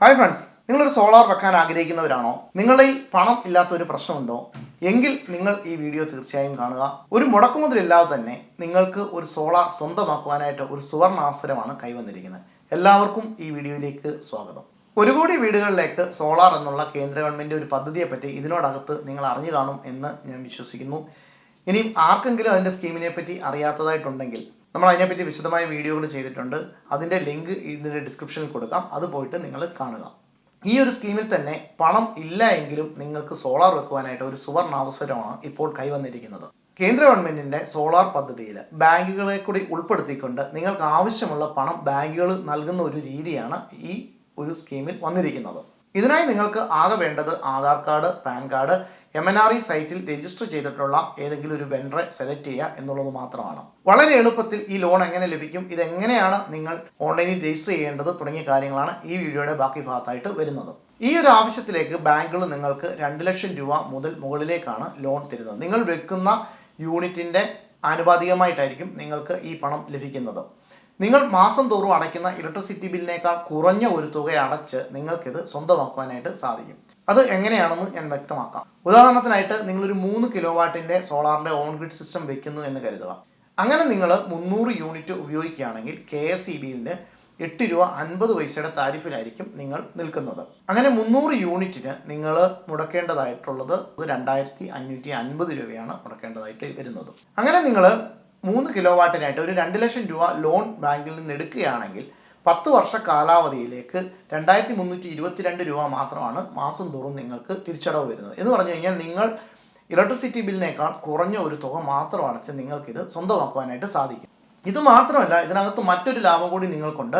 Hi friends നിങ്ങളൊരു solar വെക്കാൻ ആഗ്രഹിക്കുന്നവരാണോ? നിങ്ങളിൽ പണം ഇല്ലാത്തൊരു പ്രശ്നമുണ്ടോ? എങ്കിൽ നിങ്ങൾ ഈ വീഡിയോ തീർച്ചയായും കാണുക. ഒരു മുടക്കുമുതലില്ലാതെ തന്നെ നിങ്ങൾക്ക് ഒരു സോളാർ സ്വന്തമാക്കുവാനായിട്ട് ഒരു സുവർണാവസരമാണ് കൈവന്നിരിക്കുന്നത്. എല്ലാവർക്കും ഈ വീഡിയോയിലേക്ക് സ്വാഗതം. ഒരു കോടി വീടുകളിലേക്ക് സോളാർ എന്നുള്ള കേന്ദ്ര ഗവൺമെന്റ് ഒരു പദ്ധതിയെപ്പറ്റി ഇതിനോടകത്ത് നിങ്ങൾ അറിഞ്ഞു കാണും എന്ന് ഞാൻ വിശ്വസിക്കുന്നു. ഇനിയും ആർക്കെങ്കിലും അതിന്റെ സ്കീമിനെ പറ്റി അറിയാത്തതായിട്ടുണ്ടെങ്കിൽ നമ്മൾ അതിനെപ്പറ്റി വിശദമായ വീഡിയോകൾ ചെയ്തിട്ടുണ്ട്. അതിന്റെ ലിങ്ക് ഇതിന്റെ ഡിസ്ക്രിപ്ഷനിൽ കൊടുക്കാം. അത് പോയിട്ട് നിങ്ങൾ കാണുക. ഈ ഒരു സ്കീമിൽ തന്നെ പണം ഇല്ല എങ്കിലും നിങ്ങൾക്ക് സോളാർ വെക്കുവാനായിട്ട് ഒരു സുവർണ അവസരമാണ് ഇപ്പോൾ കൈവന്നിരിക്കുന്നത്. കേന്ദ്ര ഗവൺമെന്റിന്റെ സോളാർ പദ്ധതിയിൽ ബാങ്കുകളെ കൂടി ഉൾപ്പെടുത്തിക്കൊണ്ട് നിങ്ങൾക്ക് ആവശ്യമുള്ള പണം ബാങ്കുകൾ നൽകുന്ന ഒരു രീതിയാണ് ഈ ഒരു സ്കീമിൽ വന്നിരിക്കുന്നത്. ഇതിനായി നിങ്ങൾക്ക് ആകെ വേണ്ടത് Aadhaar card PAN card M N R E സൈറ്റിൽ രജിസ്റ്റർ ചെയ്തിട്ടുള്ള ഏതെങ്കിലും ഒരു വെണ്ടറെ സെലക്ട് ചെയ്യുക എന്നുള്ളത് മാത്രമാണ്. വളരെ എളുപ്പത്തിൽ ഈ ലോൺ എങ്ങനെ ലഭിക്കും ഇതെങ്ങനെയാണ് നിങ്ങൾ ഓൺലൈനിൽ രജിസ്റ്റർ ചെയ്യേണ്ടത് തുടങ്ങിയ കാര്യങ്ങളാണ് ഈ വീഡിയോയുടെ ബാക്കി ഭാഗത്തായിട്ട് വരുന്നത്. ഈ ഒരു ആവശ്യത്തിലേക്ക് ബാങ്കുകൾ നിങ്ങൾക്ക് രണ്ട് ലക്ഷം രൂപ മുതൽ മുകളിലേക്കാണ് ലോൺ തരുന്നത്. നിങ്ങൾ വെക്കുന്ന യൂണിറ്റിന്റെ ആനുപാതികമായിട്ടായിരിക്കും നിങ്ങൾക്ക് ഈ പണം ലഭിക്കുന്നത്. നിങ്ങൾ മാസം തോറും അടയ്ക്കുന്ന ഇലക്ട്രിസിറ്റി ബില്ലിനേക്കാൾ കുറഞ്ഞ ഒരു തുക അടച്ച് നിങ്ങൾക്കിത് സ്വന്തമാക്കുവാനായിട്ട് സാധിക്കും. അത് എങ്ങനെയാണെന്ന് ഞാൻ വ്യക്തമാക്കാം. ഉദാഹരണത്തിനായിട്ട് നിങ്ങളൊരു മൂന്ന് കിലോ വാട്ടിന്റെ സോളാറിന്റെ ഓൺ ഗ്രിഡ് സിസ്റ്റം വെക്കുന്നു എന്ന് കരുതുക. അങ്ങനെ നിങ്ങൾ മുന്നൂറ് യൂണിറ്റ് ഉപയോഗിക്കുകയാണെങ്കിൽ കെ എസ് ഇ ബിയിന്റെ എട്ട് രൂപ അൻപത് പൈസയുടെ താരിഫിലായിരിക്കും നിങ്ങൾ നിൽക്കുന്നത്. അങ്ങനെ മുന്നൂറ് യൂണിറ്റിന് നിങ്ങൾ മുടക്കേണ്ടതായിട്ടുള്ളത് രണ്ടായിരത്തി അഞ്ഞൂറ്റി അൻപത് രൂപയാണ് മുടക്കേണ്ടതായിട്ട് വരുന്നത്. അങ്ങനെ നിങ്ങൾ മൂന്ന് കിലോ വാട്ടിനായിട്ട് ഒരു രണ്ട് ലക്ഷം രൂപ ലോൺ ബാങ്കിൽ നിന്ന് എടുക്കുകയാണെങ്കിൽ പത്ത് വർഷ കാലാവധിയിലേക്ക് രണ്ടായിരത്തി മുന്നൂറ്റി ഇരുപത്തിരണ്ട് രൂപ മാത്രമാണ് മാസം തോറും നിങ്ങൾക്ക് തിരിച്ചടവ് വരുന്നത്. എന്ന് പറഞ്ഞു കഴിഞ്ഞാൽ നിങ്ങൾ ഇലക്ട്രിസിറ്റി ബില്ലിനേക്കാൾ കുറഞ്ഞ ഒരു തുക മാത്രം അടച്ച് നിങ്ങൾക്കിത് സ്വന്തമാക്കുവാനായിട്ട് സാധിക്കും. ഇത് മാത്രമല്ല ഇതിനകത്ത് മറ്റൊരു ലാഭം കൂടി നിങ്ങൾക്കുണ്ട്.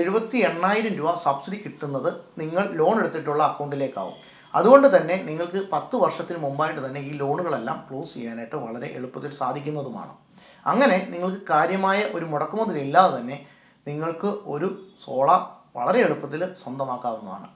എഴുപത്തി എണ്ണായിരം രൂപ സബ്സിഡി കിട്ടുന്നത് നിങ്ങൾ ലോൺ എടുത്തിട്ടുള്ള അക്കൗണ്ടിലേക്കാവും. അതുകൊണ്ട് തന്നെ നിങ്ങൾക്ക് പത്ത് വർഷത്തിന് മുമ്പായിട്ട് തന്നെ ഈ ലോണുകളെല്ലാം ക്ലോസ് ചെയ്യാനായിട്ട് വളരെ എളുപ്പത്തിൽ സാധിക്കുന്നതുമാണ്. അങ്ങനെ നിങ്ങൾക്ക് കാര്യമായ ഒരു മുടക്കുമുതലില്ലാതെ തന്നെ നിങ്ങൾക്ക് ഒരു സോള വളരെ എളുപ്പത്തിൽ സ്വന്തമാക്കാവുന്നതാണ്.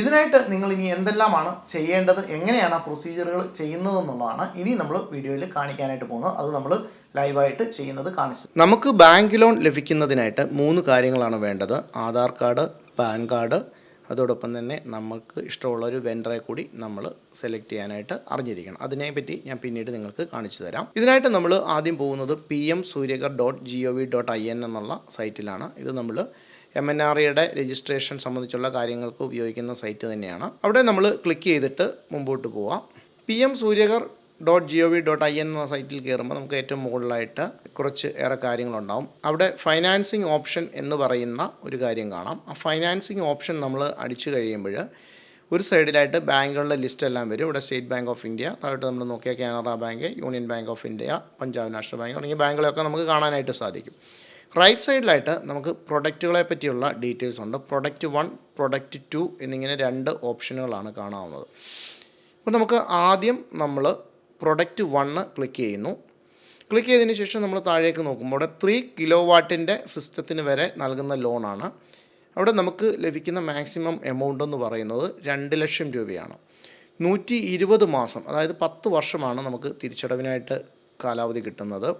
ഇതിനായിട്ട് നിങ്ങൾ ഇനി എന്തെല്ലാമാണ് ചെയ്യേണ്ടത് എങ്ങനെയാണ് ആ പ്രൊസീജിയറുകൾ ചെയ്യുന്നത് എന്നുള്ളതാണ് ഇനി നമ്മൾ വീഡിയോയിൽ കാണിക്കാനായിട്ട് പോകുന്നത്. അത് നമ്മൾ ലൈവായിട്ട് ചെയ്യുന്നത് കാണിച്ചത് നമുക്ക് ബാങ്ക് ലോൺ ലഭിക്കുന്നതിനായിട്ട് മൂന്ന് കാര്യങ്ങളാണ് വേണ്ടത്. ആധാർ കാർഡ് പാൻ കാർഡ് അതോടൊപ്പം തന്നെ നമുക്ക് ഇഷ്ടമുള്ളൊരു വെൻഡറെ കൂടി നമ്മൾ സെലക്ട് ചെയ്യാനായിട്ട് അറിഞ്ഞിരിക്കണം. അതിനെപ്പറ്റി ഞാൻ പിന്നീട് നിങ്ങൾക്ക് കാണിച്ചു തരാം. ഇതിനായിട്ട് നമ്മൾ ആദ്യം പോകുന്നത് P M Suryaghar dot G O V dot I N എന്നുള്ള സൈറ്റിലാണ് ഇത് നമ്മൾ എം എൻ ആർ ഇയുടെ രജിസ്ട്രേഷൻ സംബന്ധിച്ചുള്ള കാര്യങ്ങൾക്ക് ഉപയോഗിക്കുന്ന സൈറ്റ് തന്നെയാണ്. അവിടെ നമ്മൾ ക്ലിക്ക് ചെയ്തിട്ട് മുമ്പോട്ട് പോവാം. P M Suryaghar dot G O V dot I N എന്ന സൈറ്റിൽ കയറുമ്പോൾ നമുക്ക് ഏറ്റവും മുകളിലായിട്ട് കുറച്ച് ഏറെ കാര്യങ്ങളുണ്ടാവും. അവിടെ ഫൈനാൻസിങ് ഓപ്ഷൻ എന്ന് പറയുന്ന ഒരു കാര്യം കാണാം. ആ ഫൈനാൻസിങ് ഓപ്ഷൻ നമ്മൾ അടിച്ചു കഴിയുമ്പോൾ ഒരു സൈഡിലായിട്ട് ബാങ്കുകളുടെ ലിസ്റ്റ് എല്ലാം വരും. ഇവിടെ സ്റ്റേറ്റ് ബാങ്ക് ഓഫ് ഇന്ത്യ താഴോട്ട് നമ്മൾ നോക്കിയാൽ Canara bank union bank of India Punjab national bank തുടങ്ങിയ ബാങ്കുകളൊക്കെ നമുക്ക് കാണാനായിട്ട് സാധിക്കും. റൈറ്റ് സൈഡിലായിട്ട് നമുക്ക് പ്രൊഡക്റ്റുകളെ പറ്റിയുള്ള ഡീറ്റെയിൽസ് ഉണ്ട്. പ്രൊഡക്റ്റ് വൺ പ്രൊഡക്റ്റ് ടു എന്നിങ്ങനെ രണ്ട് ഓപ്ഷനുകളാണ് കാണാവുന്നത്. അപ്പോൾ നമുക്ക് ആദ്യം നമ്മൾ പ്രൊഡക്റ്റ് വണ്ണ് ക്ലിക്ക് ചെയ്യുന്നു. ക്ലിക്ക് ചെയ്തതിന് ശേഷം നമ്മൾ താഴേക്ക് നോക്കുമ്പോൾ അവിടെ ത്രീ കിലോ വാട്ടിന്റെ സിസ്റ്റത്തിന് വരെ നൽകുന്ന ലോണാണ് അവിടെ നമുക്ക് ലഭിക്കുന്ന മാക്സിമം എമൗണ്ട് എന്ന് പറയുന്നത് രണ്ട് ലക്ഷം രൂപയാണ്. നൂറ്റി ഇരുപത് മാസം അതായത് പത്ത് വർഷമാണ് നമുക്ക് തിരിച്ചടവിനായിട്ട് കാലാവധി കിട്ടുന്നത്.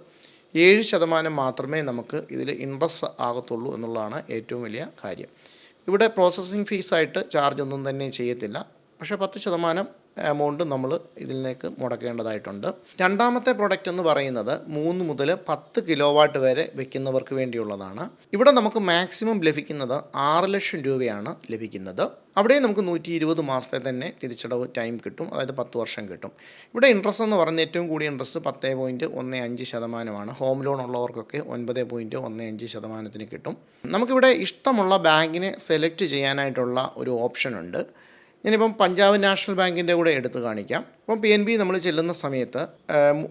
ഏഴ് ശതമാനം മാത്രമേ നമുക്ക് ഇതിൽ ഇൻട്രസ്റ്റ് ആകത്തുള്ളൂ എന്നുള്ളതാണ് ഏറ്റവും വലിയ കാര്യം. ഇവിടെ പ്രോസസ്സിംഗ് ഫീസായിട്ട് ചാർജ് ഒന്നും തന്നെ ചെയ്യത്തില്ല. പക്ഷേ പത്ത് ശതമാനം എമൗണ്ട് നമ്മൾ ഇതിലേക്ക് മുടക്കേണ്ടതായിട്ടുണ്ട്. രണ്ടാമത്തെ പ്രൊഡക്റ്റ് എന്ന് പറയുന്നത് മൂന്ന് മുതൽ പത്ത് കിലോ വാട്ട് വരെ വെക്കുന്നവർക്ക് വേണ്ടിയുള്ളതാണ്. ഇവിടെ നമുക്ക് മാക്സിമം ലഭിക്കുന്നത് ആറ് ലക്ഷം രൂപയാണ് ലഭിക്കുന്നത്. അവിടെ നമുക്ക് നൂറ്റി ഇരുപത് മാസത്തെ തന്നെ തിരിച്ചടവ് ടൈം കിട്ടും. അതായത് പത്ത് വർഷം കിട്ടും. ഇവിടെ ഇൻട്രസ്റ്റ് എന്ന് പറഞ്ഞ ഏറ്റവും കൂടിയ ഇൻട്രസ്റ്റ് പത്ത് പോയിന്റ് ഒന്ന് അഞ്ച് ശതമാനമാണ്. ഹോം ലോൺ ഉള്ളവർക്കൊക്കെ ഒൻപത് പോയിന്റ് ഒന്ന് അഞ്ച് ശതമാനത്തിന് കിട്ടും. നമുക്കിവിടെ ഇഷ്ടമുള്ള ബാങ്കിനെ സെലക്ട് ചെയ്യാനായിട്ടുള്ള ഒരു ഓപ്ഷൻ ഉണ്ട്. ഞാനിപ്പം പഞ്ചാബ് നാഷണൽ ബാങ്കിന്റെ കൂടെ എടുത്ത് കാണിക്കാം. അപ്പം പി എൻ ബി നമ്മൾ ചെല്ലുന്ന സമയത്ത്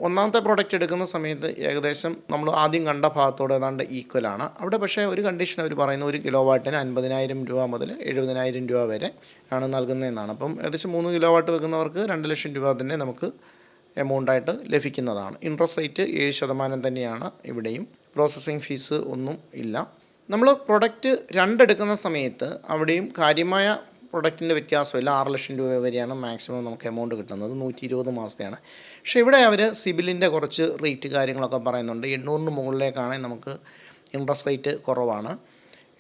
ഒന്നാമത്തെ പ്രോഡക്റ്റ് എടുക്കുന്ന സമയത്ത് ഏകദേശം നമ്മൾ ആദ്യം കണ്ട ഭാഗത്തോട് ഏതാണ്ട് ഈക്വലാണ് അവിടെ പക്ഷേ ഒരു കണ്ടീഷൻ അവർ പറയുന്ന ഒരു കിലോ വാട്ടിന് അൻപതിനായിരം രൂപ മുതൽ എഴുപതിനായിരം രൂപ വരെ ആണ് നൽകുന്നതെന്നാണ്. അപ്പം ഏകദേശം മൂന്ന് കിലോ വാട്ട് വെക്കുന്നവർക്ക് രണ്ട് ലക്ഷം രൂപ തന്നെ നമുക്ക് എമൗണ്ടായിട്ട് ലഭിക്കുന്നതാണ്. ഇൻട്രസ്റ്റ് റേറ്റ് ഏഴ് ശതമാനം തന്നെയാണ് ഇവിടെയും. പ്രോസസ്സിംഗ് ഫീസ് ഒന്നും ഇല്ല. നമ്മൾ പ്രൊഡക്റ്റ് രണ്ടെടുക്കുന്ന സമയത്ത് അവിടെയും കാര്യമായ പ്രൊഡക്റ്റിന്റെ വ്യത്യാസമില്ല. ആറ് ലക്ഷം രൂപ വരെയാണ് മാക്സിമം നമുക്ക് എമൗണ്ട് കിട്ടുന്നത്. നൂറ്റി ഇരുപത് മാസത്തെയാണ്. പക്ഷേ ഇവിടെ അവർ സിബിലിന്റെ കുറച്ച് റേറ്റ് കാര്യങ്ങളൊക്കെ പറയുന്നുണ്ട്. എണ്ണൂറിന് മുകളിലേക്കാണെങ്കിൽ നമുക്ക് ഇൻട്രസ്റ്റ് റേറ്റ് കുറവാണ്.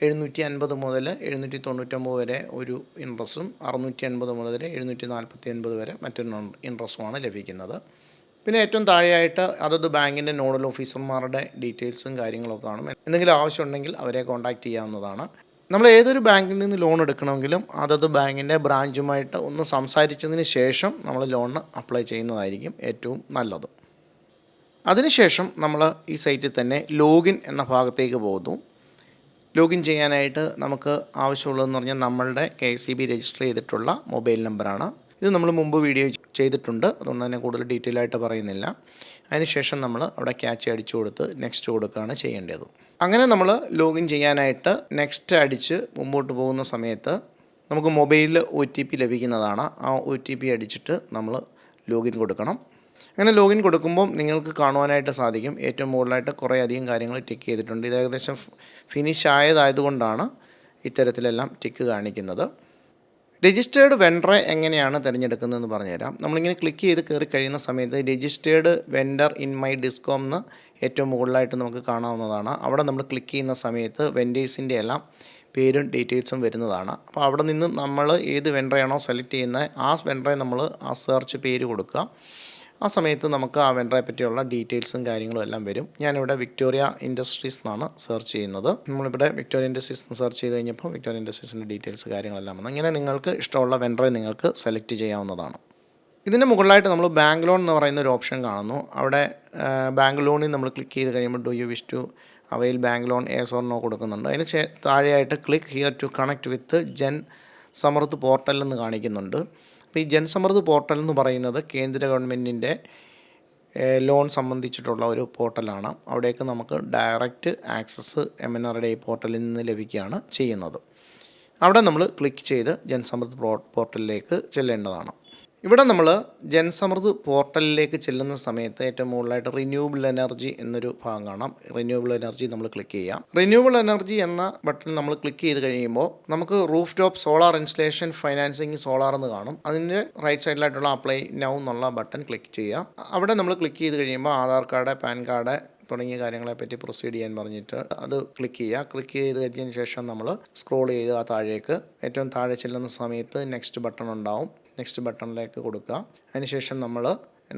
എഴുന്നൂറ്റി അൻപത് മുതൽ എഴുന്നൂറ്റി തൊണ്ണൂറ്റൊമ്പത് വരെ ഒരു ഇൻട്രസ്റ്റും അറുന്നൂറ്റി അൻപത് മുതൽ എഴുന്നൂറ്റി നാൽപ്പത്തി ഒൻപത് വരെ മറ്റൊരു ഇൻട്രസ്റ്റുമാണ് ലഭിക്കുന്നത്. പിന്നെ ഏറ്റവും താഴെയായിട്ട് അതത് ബാങ്കിന്റെ നോഡൽ ഓഫീസർമാരുടെ ഡീറ്റെയിൽസും കാര്യങ്ങളൊക്കെ കാണും. എന്തെങ്കിലും ആവശ്യമുണ്ടെങ്കിൽ അവരെ കോൺടാക്റ്റ് ചെയ്യാവുന്നതാണ്. നമ്മൾ ഏതൊരു ബാങ്കിൽ നിന്ന് ലോൺ എടുക്കണമെങ്കിലും അതത് ബാങ്കിന്റെ ബ്രാഞ്ചുമായിട്ട് ഒന്ന് സംസാരിച്ചതിന് ശേഷം നമ്മൾ ലോണിന് അപ്ലൈ ചെയ്യുന്നതായിരിക്കും ഏറ്റവും നല്ലത്. അതിനുശേഷം നമ്മൾ ഈ സൈറ്റിൽ തന്നെ ലോഗിൻ എന്ന ഭാഗത്തേക്ക് പോകുന്നു. ലോഗിൻ ചെയ്യാനായിട്ട് നമുക്ക് ആവശ്യമുള്ളതെന്ന് പറഞ്ഞാൽ നമ്മളുടെ കെ സി ബി രജിസ്റ്റർ ചെയ്തിട്ടുള്ള മൊബൈൽ നമ്പറാണ്. ഇത് നമ്മൾ മുമ്പ് വീഡിയോ ചെയ്തിട്ടുണ്ട്. അതുകൊണ്ട് തന്നെ കൂടുതൽ ഡീറ്റെയിൽ ആയിട്ട് പറയുന്നില്ല. അതിനുശേഷം നമ്മൾ അവിടെ ക്യാച്ച് അടിച്ചു കൊടുത്ത് നെക്സ്റ്റ് കൊടുക്കുകയാണ് ചെയ്യേണ്ടത്. അങ്ങനെ നമ്മൾ ലോഗിൻ ചെയ്യാനായിട്ട് നെക്സ്റ്റ് അടിച്ച് മുമ്പോട്ട് പോകുന്ന സമയത്ത് നമുക്ക് മൊബൈലിൽ ഒ ടി പി ലഭിക്കുന്നതാണ്. ആ ഒ ടി പി അടിച്ചിട്ട് നമ്മൾ ലോഗിൻ കൊടുക്കണം. അങ്ങനെ ലോഗിൻ കൊടുക്കുമ്പോൾ നിങ്ങൾക്ക് കാണുവാനായിട്ട് സാധിക്കും. ഏറ്റവും മുകളിലായിട്ട് കുറേ അധികം കാര്യങ്ങൾ ടിക്ക് ചെയ്തിട്ടുണ്ട്. ഇത് ഏകദേശം ഫിനിഷ് ആയതായതുകൊണ്ടാണ് ഇത്തരത്തിലെല്ലാം ടിക്ക് കാണിക്കുന്നത്. രജിസ്റ്റേർഡ് വെണ്ടറെ എങ്ങനെയാണ് തിരഞ്ഞെടുക്കുന്നതെന്ന് പറഞ്ഞുതരാം. നമ്മളിങ്ങനെ ക്ലിക്ക് ചെയ്ത് കയറി കഴിയുന്ന സമയത്ത് registered vendor in my discom എന്ന് ഏറ്റവും മുകളിലായിട്ട് നമുക്ക് കാണാവുന്നതാണ്. അവിടെ നമ്മൾ ക്ലിക്ക് ചെയ്യുന്ന സമയത്ത് വെൻഡേഴ്സിന്റെ എല്ലാം പേരും ഡീറ്റെയിൽസും വരുന്നതാണ്. അപ്പോൾ അവിടെ നിന്ന് നമ്മൾ ഏത് വെണ്ടറയാണോ സെലക്ട് ചെയ്യുന്നത് ആ വെണ്ടറെ നമ്മൾ ആ സെർച്ച് പേര് കൊടുക്കുക. ആ സമയത്ത് നമുക്ക് ആ വെണ്ടറെ പറ്റിയുള്ള ഡീറ്റെയിൽസും കാര്യങ്ങളും എല്ലാം വരും. ഞാനിവിടെ വിക്ടോറിയ ഇൻഡസ്ട്രീസ് എന്നാണ് സെർച്ച് ചെയ്യുന്നത്. നമ്മളിവിടെ വിക്ടോറിയ ഇൻഡസ്ട്രീസ് എന്ന് സെർച്ച് ചെയ്ത് കഴിഞ്ഞപ്പോൾ വിക്ടോറിയ ഇൻഡസ്ട്രീസിന്റെ ഡീറ്റെയിൽസ് കാര്യങ്ങളെല്ലാം വന്നു. ഇങ്ങനെ നിങ്ങൾക്ക് ഇഷ്ടമുള്ള വെണ്ടറെ നിങ്ങൾക്ക് സെലക്ട് ചെയ്യാവുന്നതാണ്. ഇതിന്റെ മുകളിലായിട്ട് നമ്മൾ ബാങ്ക് ലോൺ എന്ന് പറയുന്ന ഒരു ഓപ്ഷൻ കാണുന്നു. അവിടെ ബാങ്ക് ലോണിൽ നമ്മൾ ക്ലിക്ക് ചെയ്ത് കഴിയുമ്പോൾ do you wish to avail bank loan yes or no കൊടുക്കുന്നുണ്ട്. അതിന് താഴെയായിട്ട് click here to connect with Jan Samarth portal എന്ന് കാണിക്കുന്നുണ്ട്. അപ്പോൾ ഈ ജനസമ്മർദ്ദ പോർട്ടൽ എന്ന് പറയുന്നത് കേന്ദ്ര ഗവൺമെന്റിന്റെ ലോൺ സംബന്ധിച്ചിട്ടുള്ള ഒരു പോർട്ടലാണ് അവിടേക്ക് നമുക്ക് ഡയറക്റ്റ് ആക്സസ് എം എൻ ആറുടെ ഈ പോർട്ടലിൽ നിന്ന് ലഭിക്കുകയാണ് ചെയ്യുന്നത്. അവിടെ നമ്മൾ ക്ലിക്ക് ചെയ്ത് ജനസമ്മർദ്ദ പോർട്ടലിലേക്ക് ചെല്ലേണ്ടതാണ്. ഇവിടെ നമ്മൾ ജനസമൃദ്ധ പോർട്ടലിലേക്ക് ചെല്ലുന്ന സമയത്ത് ഏറ്റവും മുകളിലായിട്ട് റിന്യൂവബിൾ എനർജി എന്നൊരു ഭാഗം കാണാം. റിന്യൂവബിൾ എനർജി നമ്മൾ ക്ലിക്ക് ചെയ്യാം. റിന്യൂവബിൾ എനർജി എന്ന ബട്ടൺ നമ്മൾ ക്ലിക്ക് ചെയ്ത് കഴിയുമ്പോൾ നമുക്ക് rooftop solar installation financing solar എന്ന് കാണും. അതിന്റെ റൈറ്റ് സൈഡിലായിട്ടുള്ള അപ്ലൈ നൗ എന്നുള്ള ബട്ടൺ ക്ലിക്ക് ചെയ്യാം. അവിടെ നമ്മൾ ക്ലിക്ക് ചെയ്ത് കഴിയുമ്പോൾ ആധാർ കാർഡ് പാൻ കാർഡ് തുടങ്ങിയ കാര്യങ്ങളെപ്പറ്റി പ്രൊസീഡ് ചെയ്യാൻ പറഞ്ഞിട്ട് അത് ക്ലിക്ക് ചെയ്യുക. ക്ലിക്ക് ചെയ്ത് കഴിഞ്ഞതിന് ശേഷം നമ്മൾ സ്ക്രോൾ ചെയ്ത് ആ താഴേക്ക് ഏറ്റവും താഴെ ചെല്ലുന്ന സമയത്ത് നെക്സ്റ്റ് ബട്ടൺ ഉണ്ടാവും. നെക്സ്റ്റ് ബട്ടണിലേക്ക് കൊടുക്കുക. അതിനുശേഷം നമ്മൾ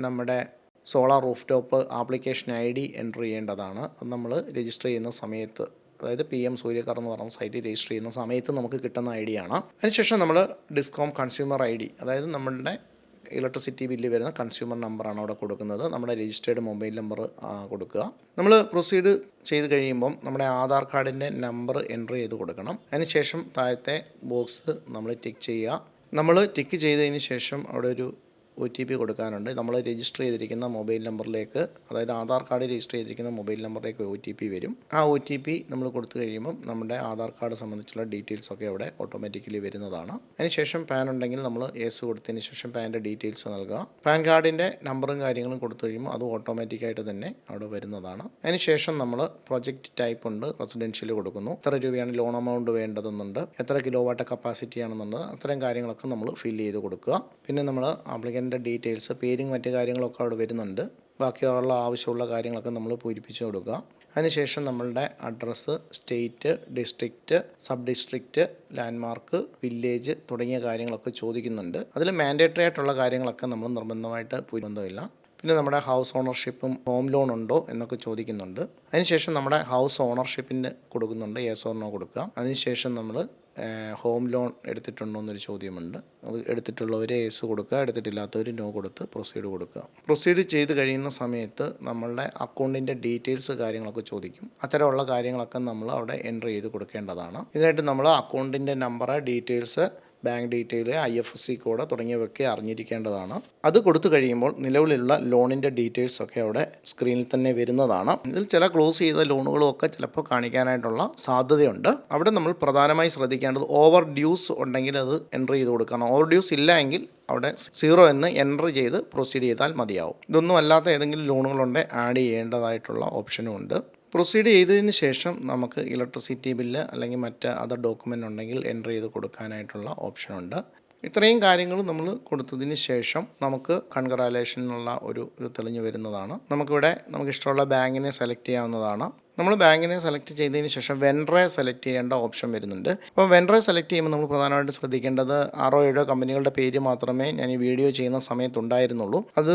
നമ്മുടെ solar roof top application I D enter ചെയ്യേണ്ടതാണ്. അത് നമ്മൾ രജിസ്റ്റർ ചെയ്യുന്ന സമയത്ത് അതായത് പി എം സൂര്യകർ എന്ന് പറഞ്ഞ സൈറ്റ് രജിസ്റ്റർ ചെയ്യുന്ന സമയത്ത് നമുക്ക് കിട്ടുന്ന ഐ ഡിയാണ് അതിനുശേഷം നമ്മൾ ഡിസ്കോം കൺസ്യൂമർ ഐ ഡി അതായത് നമ്മളുടെ ഇലക്ട്രിസിറ്റി ബില്ല് വരുന്ന കൺസ്യൂമർ നമ്പറാണ് അവിടെ കൊടുക്കുന്നത്. നമ്മുടെ രജിസ്റ്റേർഡ് മൊബൈൽ നമ്പർ കൊടുക്കുക. നമ്മൾ പ്രൊസീഡ് ചെയ്ത് കഴിയുമ്പം നമ്മുടെ ആധാർ കാർഡിന്റെ നമ്പർ എന്റർ ചെയ്ത് കൊടുക്കണം. അതിനുശേഷം താഴത്തെ ബോക്സ് നമ്മൾ ടിക്ക് ചെയ്യുക. നമ്മൾ ടിക്ക് ചെയ്തതിന് ശേഷം അവിടെ ഒരു ഒ ടി പി കൊടുക്കാനുണ്ട്. നമ്മൾ രജിസ്റ്റർ ചെയ്തിരിക്കുന്ന മൊബൈൽ നമ്പറിലേക്ക് അതായത് ആധാർ കാർഡ് രജിസ്റ്റർ ചെയ്തിരിക്കുന്ന മൊബൈൽ നമ്പറിലേക്ക് ഒ ടി പി വരും. ആ ഒ ടി പി നമ്മൾ കൊടുത്തു കഴിയുമ്പം നമ്മുടെ ആധാർ കാർഡ് സംബന്ധിച്ചുള്ള ഡീറ്റെയിൽസ് ഒക്കെ അവിടെ ഓട്ടോമാറ്റിക്കലി വരുന്നതാണ്. അതിനുശേഷം പാൻ ഉണ്ടെങ്കിൽ നമ്മൾ എസ് കൊടുത്തതിന് ശേഷം പാന്റെ ഡീറ്റെയിൽസ് നൽകുക. പാൻ കാർഡിന്റെ നമ്പറും കാര്യങ്ങളും കൊടുത്തു കഴിയുമ്പോൾ അത് ഓട്ടോമാറ്റിക്കായിട്ട് തന്നെ അവിടെ വരുന്നതാണ്. അതിനുശേഷം നമ്മൾ പ്രൊജക്റ്റ് ടൈപ്പ് ഉണ്ട് റെസിഡൻഷ്യൽ കൊടുക്കുന്നു. എത്ര രൂപയാണ് ലോൺ എമൗണ്ട് വേണ്ടതെന്നുണ്ട് എത്ര കിലോ വാട്ട കപ്പാസിറ്റി ആണെന്നുണ്ട് അത്തരം കാര്യങ്ങളൊക്കെ നമ്മൾ ഫില്ല് ചെയ്ത് കൊടുക്കുക. പിന്നെ നമ്മൾ ആപ്ലിക്കന്റെ ഡീറ്റെയിൽസ് പേരും മറ്റു കാര്യങ്ങളൊക്കെ അവിടെ വരുന്നുണ്ട്. ബാക്കിയുള്ള ആവശ്യമുള്ള കാര്യങ്ങളൊക്കെ നമ്മൾ പൂരിപ്പിച്ച് കൊടുക്കുക. അതിനുശേഷം നമ്മളുടെ address state district sub district landmark village തുടങ്ങിയ കാര്യങ്ങളൊക്കെ ചോദിക്കുന്നുണ്ട്. അതിൽ മാൻഡേറ്ററി ആയിട്ടുള്ള കാര്യങ്ങളൊക്കെ നമ്മൾ നിർബന്ധമായിട്ട് പൂരിബന്ധമില്ല. പിന്നെ നമ്മുടെ ഹൗസ് ഓണർഷിപ്പും ഹോം ലോൺ ഉണ്ടോ എന്നൊക്കെ ചോദിക്കുന്നുണ്ട്. അതിനുശേഷം നമ്മുടെ ഹൗസ് ഓണർഷിപ്പിന്റെ കൊടുക്കുന്നുണ്ട് എസ് ഓർണോ കൊടുക്കുക. അതിനുശേഷം നമ്മൾ ഹോം ലോൺ എടുത്തിട്ടുണ്ടോ എന്നൊരു ചോദ്യമുണ്ട്. അത് എടുത്തിട്ടുള്ളവർ എസ് കൊടുക്കുക എടുത്തിട്ടില്ലാത്തവർ നോ കൊടുത്ത് പ്രൊസീഡ് കൊടുക്കുക. പ്രൊസീഡ് ചെയ്ത് കഴിയുന്ന സമയത്ത് നമ്മളുടെ അക്കൗണ്ടിന്റെ ഡീറ്റെയിൽസ് കാര്യങ്ങളൊക്കെ ചോദിക്കും. അത്തരമുള്ള കാര്യങ്ങളൊക്കെ നമ്മൾ അവിടെ എന്റർ ചെയ്ത് കൊടുക്കേണ്ടതാണ്. ഇതിനായിട്ട് നമ്മൾ അക്കൗണ്ടിന്റെ number details bank detail I F S C code തുടങ്ങിയവയൊക്കെ അറിഞ്ഞിരിക്കേണ്ടതാണ്. അത് കൊടുത്തു കഴിയുമ്പോൾ നിലവിലുള്ള ലോണിന്റെ ഡീറ്റെയിൽസ് ഒക്കെ അവിടെ സ്ക്രീനിൽ തന്നെ വരുന്നതാണ്. ഇതിൽ ചില ക്ലോസ് ചെയ്ത ലോണുകളൊക്കെ ചിലപ്പോൾ കാണിക്കാനായിട്ടുള്ള സാധ്യതയുണ്ട്. അവിടെ നമ്മൾ പ്രധാനമായി ശ്രദ്ധിക്കേണ്ടത് ഓവർ ഡ്യൂസ് ഉണ്ടെങ്കിൽ അത് എന്റർ ചെയ്ത് കൊടുക്കണം. ഓവർ ഡ്യൂസ് ഇല്ല എങ്കിൽ അവിടെ സീറോ എന്ന് എന്റർ ചെയ്ത് പ്രൊസീഡ് ചെയ്താൽ മതിയാവും. ഇതൊന്നും അല്ലാത്ത ഏതെങ്കിലും ലോണുകളുണ്ടെങ്കിൽ ആഡ് ചെയ്യേണ്ടതായിട്ടുള്ള ഓപ്ഷനും ഉണ്ട്. പ്രൊസീഡ് ചെയ്തതിന് ശേഷം നമുക്ക് ഇലക്ട്രിസിറ്റി ബില്ല് അല്ലെങ്കിൽ മറ്റ് അതർ ഡോക്യുമെന്റ് ഉണ്ടെങ്കിൽ എന്റർ ചെയ്ത് കൊടുക്കാനായിട്ടുള്ള ഓപ്ഷനുണ്ട് ഇത്രയും കാര്യങ്ങൾ നമ്മൾ കൊടുത്തതിന് ശേഷം നമുക്ക് കൺഗ്രാലേഷനുള്ള ഒരു ഇത് തെളിഞ്ഞു വരുന്നതാണ്. നമുക്കിവിടെ നമുക്ക് ഇഷ്ടമുള്ള ബാങ്കിനെ സെലക്ട് ചെയ്യാവുന്നതാണ്. നമ്മൾ ബാങ്കിനെ സെലക്ട് ചെയ്തതിന് ശേഷം വെൻഡറെ സെലക്ട് ചെയ്യേണ്ട ഓപ്ഷൻ വരുന്നുണ്ട്. അപ്പോൾ വെൻഡറെ സെലക്ട് ചെയ്യുമ്പോൾ നമ്മൾ പ്രധാനമായിട്ട് ശ്രദ്ധിക്കേണ്ടത് ആറോ ഏഴോ കമ്പനികളുടെ പേര് മാത്രമേ ഞാൻ ഈ വീഡിയോ ചെയ്യുന്ന സമയത്തുണ്ടായിരുന്നുള്ളൂ അത്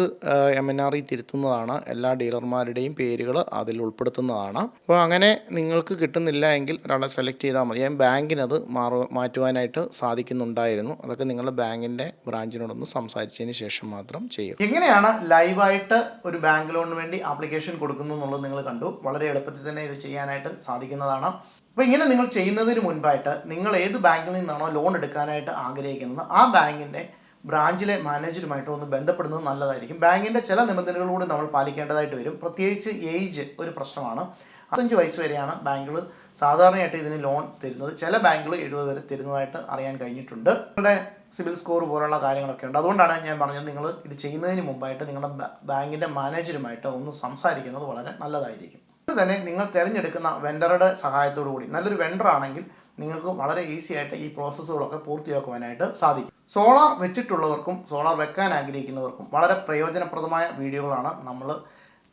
എം എൻ ആർ ഇ തിരുത്തുന്നതാണ്. എല്ലാ ഡീലർമാരുടെയും പേരുകൾ അതിൽ ഉൾപ്പെടുത്തുന്നതാണ്. അപ്പോൾ അങ്ങനെ നിങ്ങൾക്ക് കിട്ടുന്നില്ല എങ്കിൽ ഒരാളെ സെലക്ട് ചെയ്താൽ മതി. ബാങ്കിനത് മാറു മാറ്റുവാനായിട്ട് സാധിക്കുന്നുണ്ടായിരുന്നു. അതൊക്കെ നിങ്ങളുടെ ബാങ്കിന്റെ ബ്രാഞ്ചിനോടൊന്ന് സംസാരിച്ചതിന് ശേഷം മാത്രം ചെയ്യും. എങ്ങനെയാണ് ലൈവായിട്ട് ഒരു ബാങ്ക് ലോണിന് വേണ്ടി ആപ്ലിക്കേഷൻ കൊടുക്കുന്നു എന്നുള്ളത് നിങ്ങൾ കണ്ടു. വളരെ എളുപ്പത്തിൽ തന്നെ ഇത് ചെയ്യാനായിട്ട് സാധിക്കുന്നതാണ്. അപ്പോൾ ഇങ്ങനെ നിങ്ങൾ ചെയ്യുന്നതിന് മുൻപായിട്ട് നിങ്ങൾ ഏത് ബാങ്കിൽ നിന്നാണോ ലോൺ എടുക്കാനായിട്ട് ആഗ്രഹിക്കുന്നത് ആ ബാങ്കിന്റെ ബ്രാഞ്ചിലെ മാനേജറുമായിട്ട് ഒന്ന് ബന്ധപ്പെടുന്നത് നല്ലതായിരിക്കും. ബാങ്കിന്റെ ചില നിബന്ധനകളോട് നമ്മൾ പാലിക്കേണ്ടതായിട്ട് വരും. പ്രത്യേകിച്ച് ഏജ് ഒരു പ്രശ്നമാണ്. അഞ്ച് വയസ്സ് വരെയാണ് ബാങ്കുകൾ സാധാരണയായിട്ട് ഇതിന് ലോൺ തരുന്നത്. ചില ബാങ്കുകൾ എഴുപത് വരെ തരുന്നതായിട്ട് അറിയാൻ കഴിഞ്ഞിട്ടുണ്ട്. നിങ്ങളുടെ സിവിൽ സ്കോർ പോലുള്ള കാര്യങ്ങളൊക്കെ ഉണ്ട്. അതുകൊണ്ടാണ് ഞാൻ പറഞ്ഞത് നിങ്ങൾ ഇത് ചെയ്യുന്നതിന് മുമ്പായിട്ട് നിങ്ങളുടെ ബാങ്കിന്റെ മാനേജറുമായിട്ട് ഒന്ന് സംസാരിക്കുന്നത് വളരെ നല്ലതായിരിക്കും. തന്നെ നിങ്ങൾ തിരഞ്ഞെടുക്കുന്ന വെണ്ടറുടെ സഹായത്തോടു കൂടി. നല്ലൊരു വെണ്ടർ ആണെങ്കിൽ നിങ്ങൾക്ക് വളരെ ഈസി ആയിട്ട് ഈ പ്രോസസ്സുകളൊക്കെ പൂർത്തിയാക്കുവാനായിട്ട് സാധിക്കും. സോളാർ വെച്ചിട്ടുള്ളവർക്കും സോളാർ വെക്കാൻ ആഗ്രഹിക്കുന്നവർക്കും വളരെ പ്രയോജനപ്രദമായ വീഡിയോകളാണ് നമ്മൾ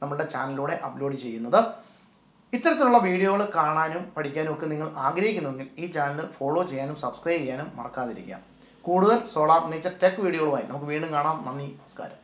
നമ്മുടെ ചാനലിലൂടെ അപ്ലോഡ് ചെയ്യുന്നത്. ഇത്തരത്തിലുള്ള വീഡിയോകൾ കാണാനും പഠിക്കാനും ഒക്കെ നിങ്ങൾ ആഗ്രഹിക്കുന്നുവെങ്കിൽ ഈ ചാനൽ ഫോളോ ചെയ്യാനും സബ്സ്ക്രൈബ് ചെയ്യാനും മറക്കാതിരിക്കുക. കൂടുതൽ സോളാർ നേച്ചർ ടെക് വീഡിയോകളുമായി നമുക്ക് വീണ്ടും കാണാം. നന്ദി നമസ്കാരം.